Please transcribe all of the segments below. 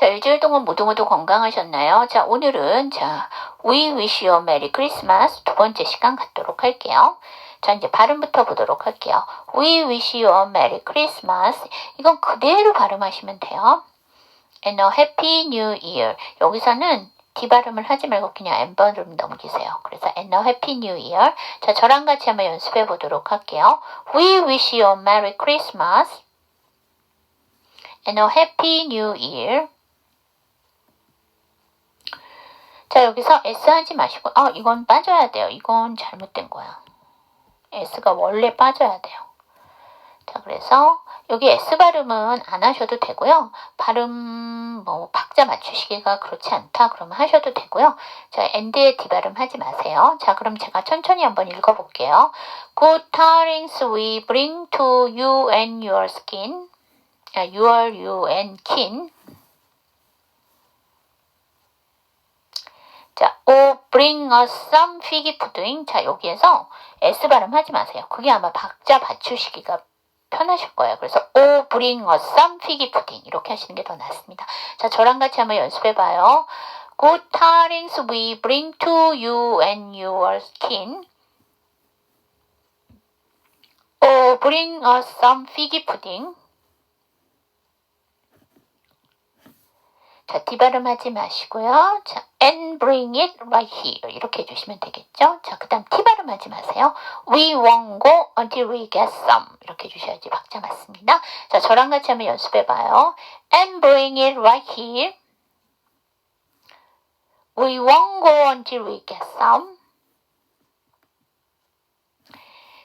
자, 일주일 동안 모두 모두 건강하셨나요? 자, 오늘은 자, We wish you a Merry Christmas 두 번째 시간 갖도록 할게요. 자, 이제 발음부터 보도록 할게요. We wish you a Merry Christmas. 이건 그대로 발음하시면 돼요. And a Happy New Year. 여기서는 D 발음을 하지 말고 그냥 N 발음 넘기세요. 그래서 And a Happy New Year. 자, 저랑 같이 한번 연습해 보도록 할게요. We wish you a Merry Christmas and a Happy New Year. 자, 여기서 S 하지 마시고, 아, 이건 빠져야 돼요. 이건 잘못된 거야. S가 원래 빠져야 돼요. 자, 그래서 여기 S 발음은 안 하셔도 되고요. 발음, 뭐, 박자 맞추시기가 그렇지 않다. 그러면 하셔도 되고요. 자, end에 D 발음 하지 마세요. 자, 그럼 제가 천천히 한번 읽어볼게요. Good tidings we bring to you and your skin. 아, your, you and kin. 자, O bring us some figgy pudding. 자, 여기에서 S 발음 하지 마세요. 그게 아마 박자 맞추시기가 편하실 거예요. 그래서 O bring us some figgy pudding. 이렇게 하시는 게 더 낫습니다. 자, 저랑 같이 한번 연습해 봐요. Good tidings we bring to you and your kin. O bring us some figgy pudding. 자, 뒤발음 하지 마시고요. 자, and bring it right here. 이렇게 해주시면 되겠죠? 자, 그 다음 T발음 하지 마세요. We won't go until we get some. 이렇게 해주셔야지 박자 맞습니다. 자, 저랑 같이 한번 연습해봐요. And bring it right here. We won't go until we get some.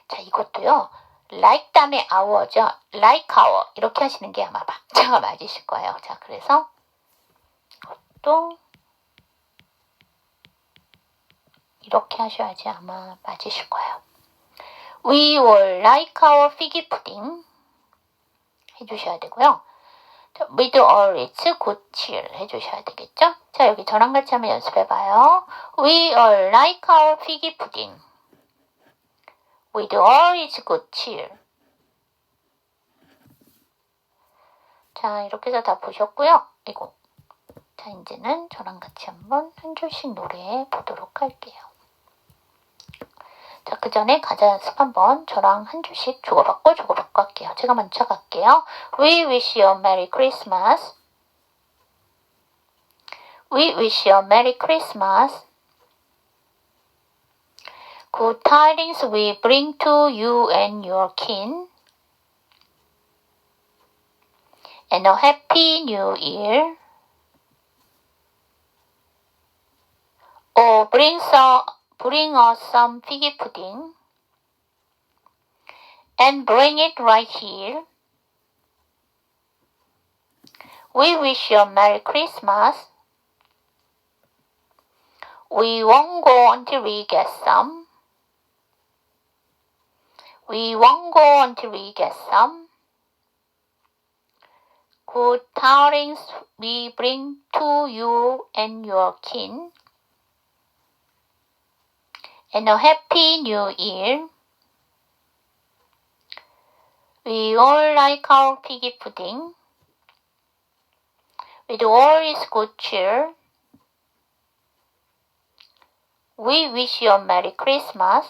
자, 이것도요. like 다음에 our죠. like our. 이렇게 하시는 게 아마 박자가 맞으실 거예요. 자, 그래서 또 이렇게 하셔야지 아마 맞으실 거예요. We will like our figgy pudding 해주셔야 되고요. With all its good cheer 해주셔야 되겠죠? 자 여기 저랑 같이 한번 연습해봐요. We all like our figgy pudding. With all its good cheer. 자 이렇게 해서 다 보셨고요. 이거 자, 이제는 저랑 같이 한번 한 줄씩 노래해 보도록 할게요. 자, 그 전에 가자 연습 한번 저랑 한 줄씩 주고받고 주고받고 할게요. 제가 먼저 갈게요. We wish you a Merry Christmas. We wish you a Merry Christmas. Good tidings we bring to you and your kin. And a Happy New Year. Or bring some, bring us some figgy pudding and bring it right here. We wish you a Merry Christmas. We won't go until we get some. We won't go until we get some. Good tidings we bring to you and your kin and a happy new year. We all like our piggy pudding with all its good cheer. We wish you a Merry Christmas.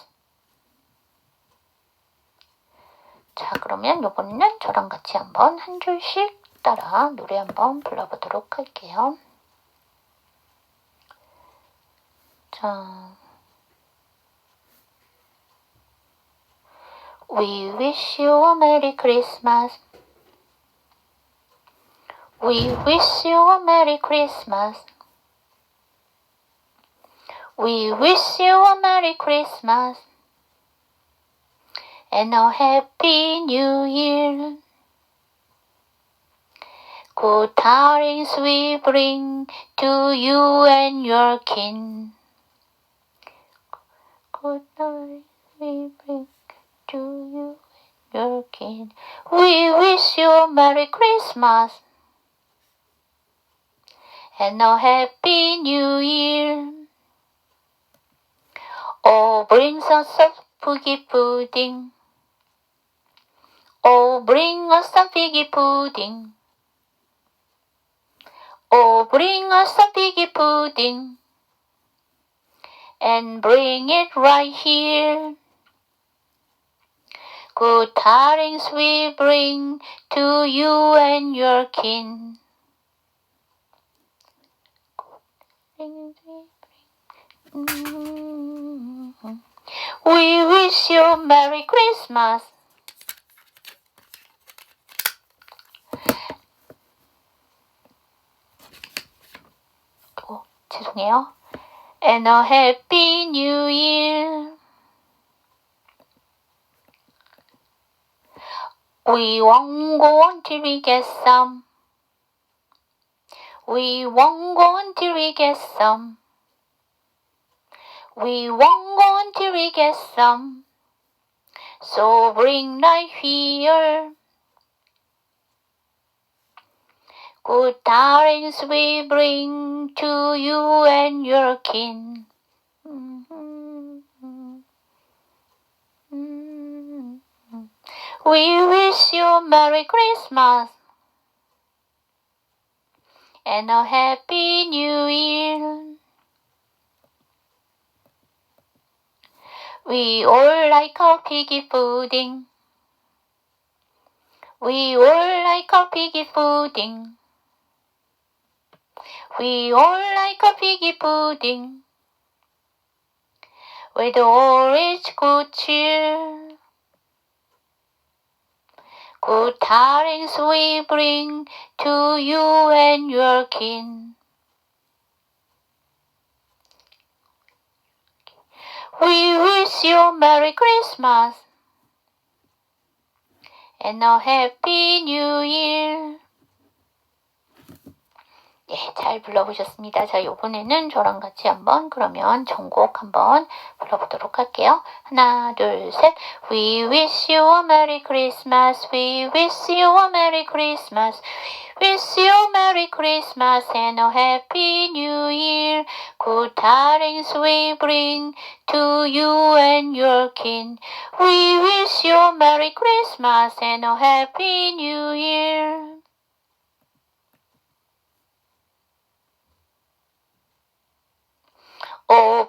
자, 그러면 요번에는 저랑 같이 한번 한 줄씩 따라 노래 한번 불러보도록 할게요. 자. We wish you a Merry Christmas. We wish you a Merry Christmas. We wish you a Merry Christmas and a Happy New Year. Good tidings we bring to you and your kin. Good tidings we bring to you and your kin. We wish you a Merry Christmas and a Happy New Year. Oh, bring us some figgy pudding. Oh, bring us some figgy pudding. Oh, bring us some piggy pudding and bring it right here. Good tidings we bring to you and your kin. We wish you a Merry Christmas. 어, 죄송해요. And a Happy New Year. We won't go until we get some. We won't go until we get some. We won't go until we get some. So bring right here. Good tidings we bring to you and your kin. Mm-hmm. Mm-hmm. Mm-hmm. We wish you Merry Christmas and a Happy New Year. We all like our piggy pudding. We all like our piggy pudding. We all like our piggy pudding. With all its good cheer. Good tidings we bring to you and your kin. We wish you Merry Christmas and a Happy New Year. 예, 잘 불러보셨습니다. 자, 이번에는 저랑 같이 한번 그러면 전곡 한번 불러보도록 할게요. 하나, 둘, 셋. We wish you a Merry Christmas. We wish you a Merry Christmas. Wish you a Merry Christmas and a Happy New Year. Good tidings we bring to you and your kin. We wish you a Merry Christmas and a Happy New Year.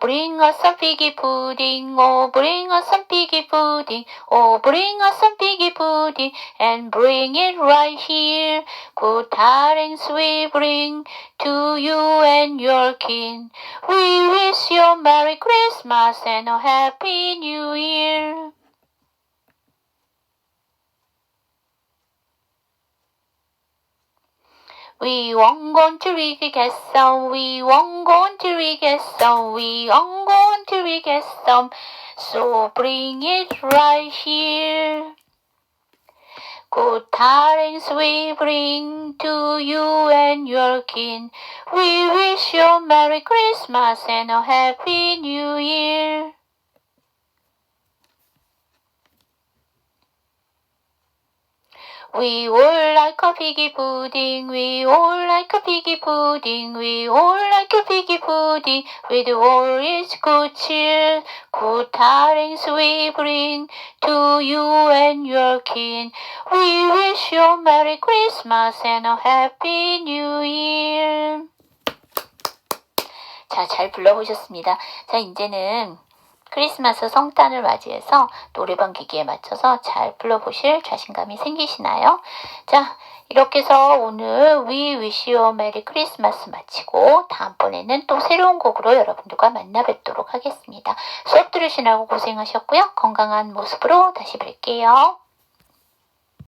Bring us some piggy pudding. Oh, bring us some piggy pudding. Oh, bring us some piggy pudding and bring it right here. Good tidings we bring to you and your kin. We wish you a Merry Christmas and a Happy New Year. We won't go until we get some. We won't go until we get some. We won't go until we get some. So bring it right here. Good tidings we bring to you and your kin. We wish you a Merry Christmas and a Happy New Year. We all like a piggy pudding, we all like a piggy pudding, we all like a piggy pudding, with all its good cheer, good tidings we bring to you and your kin. We wish you a Merry Christmas and a Happy New Year. 자, 잘 불러보셨습니다. 자, 이제는 크리스마스 성탄을 맞이해서 노래방 기기에 맞춰서 잘 불러보실 자신감이 생기시나요? 자, 이렇게 해서 오늘 We Wish You a Merry Christmas 마치고 다음번에는 또 새로운 곡으로 여러분들과 만나 뵙도록 하겠습니다. 수업 들으시느라고 고생하셨고요. 건강한 모습으로 다시 뵐게요.